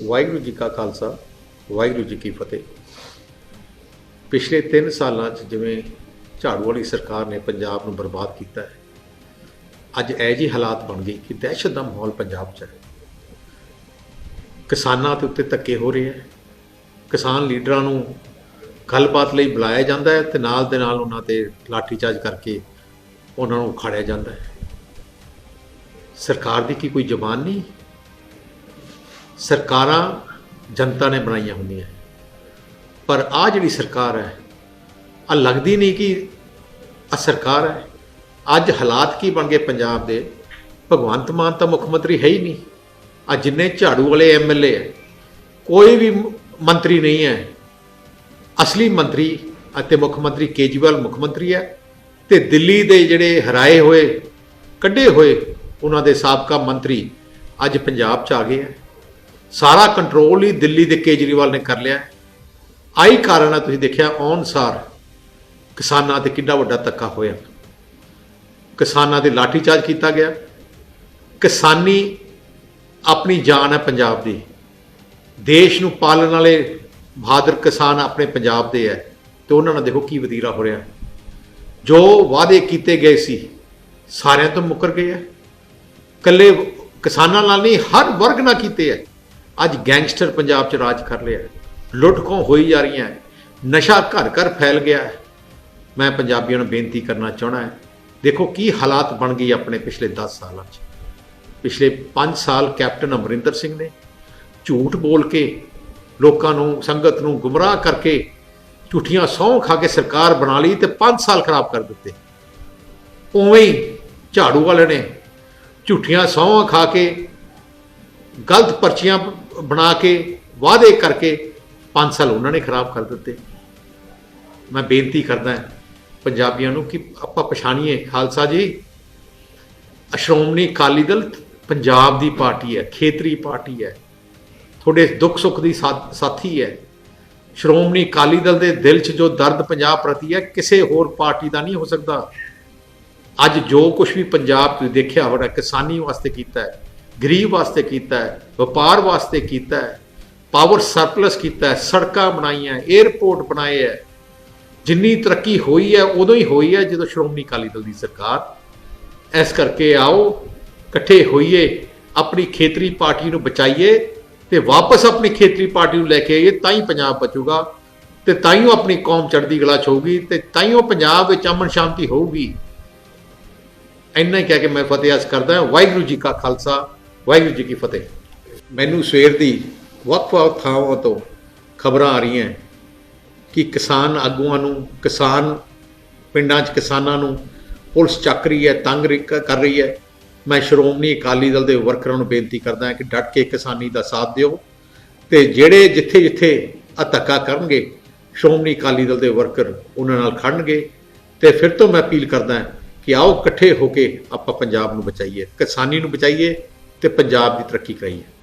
ਵਾਹਿਗੁਰੂ ਜੀ ਕਾ ਖਾਲਸਾ, ਵਾਹਿਗੁਰੂ ਜੀ ਕੀ ਫਤਿਹ। ਪਿਛਲੇ 3 ਸਾਲਾਂ 'ਚ ਜਿਵੇਂ ਝਾੜੂ ਵਾਲੀ ਸਰਕਾਰ ਨੇ ਪੰਜਾਬ ਨੂੰ ਬਰਬਾਦ ਕੀਤਾ ਹੈ, ਅੱਜ ਇਹ ਜਿਹੀ ਹਾਲਾਤ ਬਣ ਗਈ ਕਿ ਦਹਿਸ਼ਤ ਦਾ ਮਾਹੌਲ ਪੰਜਾਬ 'ਚ ਹੈ। ਕਿਸਾਨਾਂ ਦੇ ਉੱਤੇ ਧੱਕੇ ਹੋ ਰਹੇ ਹੈ, ਕਿਸਾਨ ਲੀਡਰਾਂ ਨੂੰ ਗੱਲਬਾਤ ਲਈ ਬੁਲਾਇਆ ਜਾਂਦਾ ਹੈ ਤੇ ਨਾਲ ਦੇ ਨਾਲ ਉਹਨਾਂ ਤੇ ਲਾਠੀਚਾਰਜ ਕਰਕੇ ਉਹਨਾਂ ਨੂੰ ਉਖਾੜਿਆ ਜਾਂਦਾ ਹੈ। ਸਰਕਾਰ ਦੀ ਕੀ ਕੋਈ ਜ਼ਬਾਨ ਨਹੀਂ? ਸਰਕਾਰਾਂ ਜਨਤਾ ਨੇ ਬਣਾਈਆਂ ਹੁੰਦੀਆਂ ਪਰ ਆ ਜਿਹੜੀ ਸਰਕਾਰ ਹੈ, ਆ ਲੱਗਦੀ ਨਹੀਂ ਕਿ ਆ ਸਰਕਾਰ ਹੈ। ਅੱਜ ਹਾਲਾਤ ਕੀ ਬਣ ਗਏ ਪੰਜਾਬ ਦੇ? ਭਗਵੰਤ ਮਾਨ ਤਾਂ ਮੁੱਖ ਮੰਤਰੀ ਹੈ ਹੀ ਨਹੀਂ। ਆ ਜਿੰਨੇ ਝਾੜੂ ਵਾਲੇ ਐਮਐਲਏ ਹੈ, ਕੋਈ ਵੀ ਮੰਤਰੀ ਨਹੀਂ ਹੈ। ਅਸਲੀ ਮੰਤਰੀ ਅਤੇ ਮੁੱਖ ਮੰਤਰੀ ਕੇਜਰੀਵਾਲ ਮੁੱਖ ਮੰਤਰੀ ਹੈ ਤੇ ਦਿੱਲੀ ਦੇ ਜਿਹੜੇ ਹਰਾਏ ਹੋਏ, ਕੱਢੇ ਹੋਏ ਉਹਨਾਂ ਦੇ ਸਾਬਕਾ ਮੰਤਰੀ ਅੱਜ ਪੰਜਾਬ 'ਚ ਆ ਗਏ ਹੈ। ਸਾਰਾ ਕੰਟਰੋਲ ਹੀ ਦਿੱਲੀ ਦੇ ਕੇਜਰੀਵਾਲ ਨੇ ਕਰ ਲਿਆ। ਆਈ ਕਾਰਨ ਆ, ਤੁਸੀਂ ਦੇਖਿਆ ਅਨਸਾਰ ਕਿਸਾਨਾਂ ਤੇ ਕਿੰਨਾ ਵੱਡਾ ਧੱਕਾ ਹੋਇਆ। ਕਿਸਾਨਾਂ ਦੇ ਲਾਠੀਚਾਰਜ ਕੀਤਾ ਗਿਆ। ਕਿਸਾਨੀ ਆਪਣੀ ਜਾਨ ਹੈ ਪੰਜਾਬ ਦੀ। ਦੇਸ਼ ਨੂੰ ਪਾਲਣ ਵਾਲੇ ਬਹਾਦਰ ਕਿਸਾਨ ਆਪਣੇ ਪੰਜਾਬ ਦੇ ਹੈ ਤੇ ਉਹਨਾਂ ਨਾਲ ਦੇਖੋ ਕੀ ਵਤੀਰਾ ਹੋ ਰਿਹਾ। ਜੋ ਵਾਅਦੇ ਕੀਤੇ ਗਏ ਸੀ, ਸਾਰਿਆਂ ਤੋਂ ਮੁੱਕਰ ਗਏ ਹੈ। ਕੱਲੇ ਕਿਸਾਨਾਂ ਨਾਲ ਨਹੀਂ, ਹਰ ਵਰਗ ਨਾਲ ਕੀਤੇ ਹੈ। ਅੱਜ ਗੈਂਗਸਟਰ ਪੰਜਾਬ 'ਚ ਰਾਜ ਕਰ ਰਿਹਾ ਹੈ। ਲੁੱਟ ਖੋਹ ਹੋਈ ਜਾ ਰਹੀਆਂ ਹੈ। ਨਸ਼ਾ ਘਰ ਘਰ ਫੈਲ ਗਿਆ ਹੈ। ਮੈਂ ਪੰਜਾਬੀਆਂ ਨੂੰ ਬੇਨਤੀ ਕਰਨਾ ਚਾਹਣਾ ਹੈ, ਦੇਖੋ ਕੀ ਹਾਲਾਤ ਬਣ ਗਈ ਆਪਣੇ ਪਿਛਲੇ 10 ਸਾਲਾਂ 'ਚ। ਪਿਛਲੇ 5 ਸਾਲ ਕੈਪਟਨ ਅਮਰਿੰਦਰ ਸਿੰਘ ਨੇ ਝੂਠ ਬੋਲ ਕੇ ਲੋਕਾਂ ਨੂੰ, ਸੰਗਤ ਨੂੰ ਗੁੰਮਰਾਹ ਕਰਕੇ ਝੂਠੀਆਂ ਸਹੁੰ ਖਾ ਕੇ ਸਰਕਾਰ ਬਣਾ ਲਈ ਤੇ 5 ਸਾਲ ਖਰਾਬ ਕਰ ਦਿੱਤੇ। ਉਵੇਂ ਹੀ ਝਾੜੂ ਵਾਲੇ ਨੇ ਝੂਠੀਆਂ ਸਹੁੰ ਖਾ ਕੇ ਗਲਤ ਪਰਚੀਆਂ ਬਣਾ ਕੇ, ਵਾਅਦੇ ਕਰਕੇ 5 ਸਾਲ ਉਹਨਾਂ ਨੇ ਖਰਾਬ ਕਰ ਦਿੱਤੇ। ਮੈਂ ਬੇਨਤੀ ਕਰਦਾ ਪੰਜਾਬੀਆਂ ਨੂੰ ਕਿ ਆਪਾਂ ਪਛਾਣੀਏ। ਖਾਲਸਾ ਜੀ, ਸ਼੍ਰੋਮਣੀ ਅਕਾਲੀ ਦਲ ਪੰਜਾਬ ਦੀ ਪਾਰਟੀ ਹੈ, ਖੇਤਰੀ ਪਾਰਟੀ ਹੈ, ਤੁਹਾਡੇ ਦੁੱਖ ਸੁੱਖ ਦੀ ਸਾ- ਸਾਥੀ ਹੈ। ਸ਼੍ਰੋਮਣੀ ਅਕਾਲੀ ਦਲ ਦੇ ਦਿਲ 'ਚ ਜੋ ਦਰਦ ਪੰਜਾਬ ਪ੍ਰਤੀ ਹੈ, ਕਿਸੇ ਹੋਰ ਪਾਰਟੀ ਦਾ ਨਹੀਂ ਹੋ ਸਕਦਾ। ਅੱਜ ਜੋ ਕੁਝ ਵੀ ਪੰਜਾਬ ਦੇਖਿਆ ਹੋਣਾ ਕਿਸਾਨੀ ਵਾਸਤੇ ਕੀਤਾ ਹੈ ਗਰੀਬ ਵਾਸਤੇ ਕੀਤਾ ਹੈ, ਵਪਾਰ ਵਾਸਤੇ ਕੀਤਾ ਹੈ ਪਾਵਰ ਸਰਪਲਸ ਕੀਤਾ ਹੈ, ਸੜਕਾਂ ਬਣਾਈਆਂ 에ਅਰਪੋਰਟ ਬਣਾਏ ਹੈ, ਜਿੰਨੀ ਤਰੱਕੀ ਹੋਈ ਹੈ, ਉਦੋਂ ਹੀ ਹੋਈ ਹੈ ਜਦੋਂ ਸ਼੍ਰੋਮਣੀ ਅਕਾਲੀ ਦਲ ਦੀ ਸਰਕਾਰ। ਇਸ ਕਰਕੇ ਆਓ, ਇਕੱਠੇ ਹੋਈਏ, ਆਪਣੀ ਖੇਤਰੀ ਪਾਰਟੀ ਨੂੰ ਬਚਾਈਏ ਤੇ ਵਾਪਸ ਆਪਣੀ ਖੇਤਰੀ ਪਾਰਟੀ ਨੂੰ ਲੈ ਕੇ ਆਈਏ, ਤਾਂ ਹੀ ਪੰਜਾਬ ਬਚੂਗਾ ਤੇ ਤਾਂ ਹੀ ਉਹ ਆਪਣੀ ਕੌਮ ਚੜ੍ਹਦੀ ਗਲਾ 'ਚ ਹੋਊਗੀ ਤੇ ਤਾਂ ਹੀ ਉਹ ਪੰਜਾਬ ਵਿੱਚ ਅਮਨ ਸ਼ਾਂਤੀ ਹੋਊਗੀ। ਇੰਨਾ ਹੀ ਕਹਿ ਕੇ ਮੈਂ ਫਤਿਹ ਅਰਜ਼ ਕਰਦਾ ਵਾਹਿਗੁਰੂ ਜੀ ਕਾ ਖਾਲਸਾ। ਵਾਹਿਗੁਰੂ ਜੀ ਕੀ ਫਤਿਹ। ਮੈਨੂੰ ਸਵੇਰ ਦੀ ਵੱਖ-ਵੱਖ ਥਾਵਾਂ ਤੋਂ ਖਬਰਾਂ ਆ ਰਹੀਆਂ ਕਿ ਕਿਸਾਨ ਆਗੂਆਂ ਨੂੰ, ਕਿਸਾਨ ਪਿੰਡਾਂ 'ਚ ਕਿਸਾਨਾਂ ਨੂੰ ਪੁਲਿਸ ਚੱਕ ਰਹੀ ਹੈ, ਤੰਗ ਰੀ- ਕਰ ਰਹੀ ਹੈ। ਮੈਂ ਸ਼੍ਰੋਮਣੀ ਅਕਾਲੀ ਦਲ ਦੇ ਵਰਕਰਾਂ ਨੂੰ ਬੇਨਤੀ ਕਰਦਾ ਹਾਂ ਕਿ ਡਟ ਕੇ ਕਿਸਾਨੀ ਦਾ ਸਾਥ ਦਿਓ ਤੇ ਜਿਹੜੇ ਜਿੱਥੇ ਜਿੱਥੇ ਆ ਧੱਕਾ ਕਰਨਗੇ, ਸ਼੍ਰੋਮਣੀ ਅਕਾਲੀ ਦਲ ਦੇ ਵਰਕਰ ਉਹਨਾਂ ਨਾਲ ਖੜਨਗੇ ਤੇ ਫਿਰ ਤੋਂ ਮੈਂ ਅਪੀਲ ਕਰਦਾ ਕਿ ਆਓ ਇਕੱਠੇ ਹੋ ਕੇ ਆਪਾਂ ਪੰਜਾਬ ਨੂੰ ਬਚਾਈਏ, ਕਿਸਾਨੀ ਨੂੰ ਬਚਾਈਏ ਤੇ ਪੰਜਾਬ ਦੀ ਤਰੱਕੀ ਕਰਾਈਏ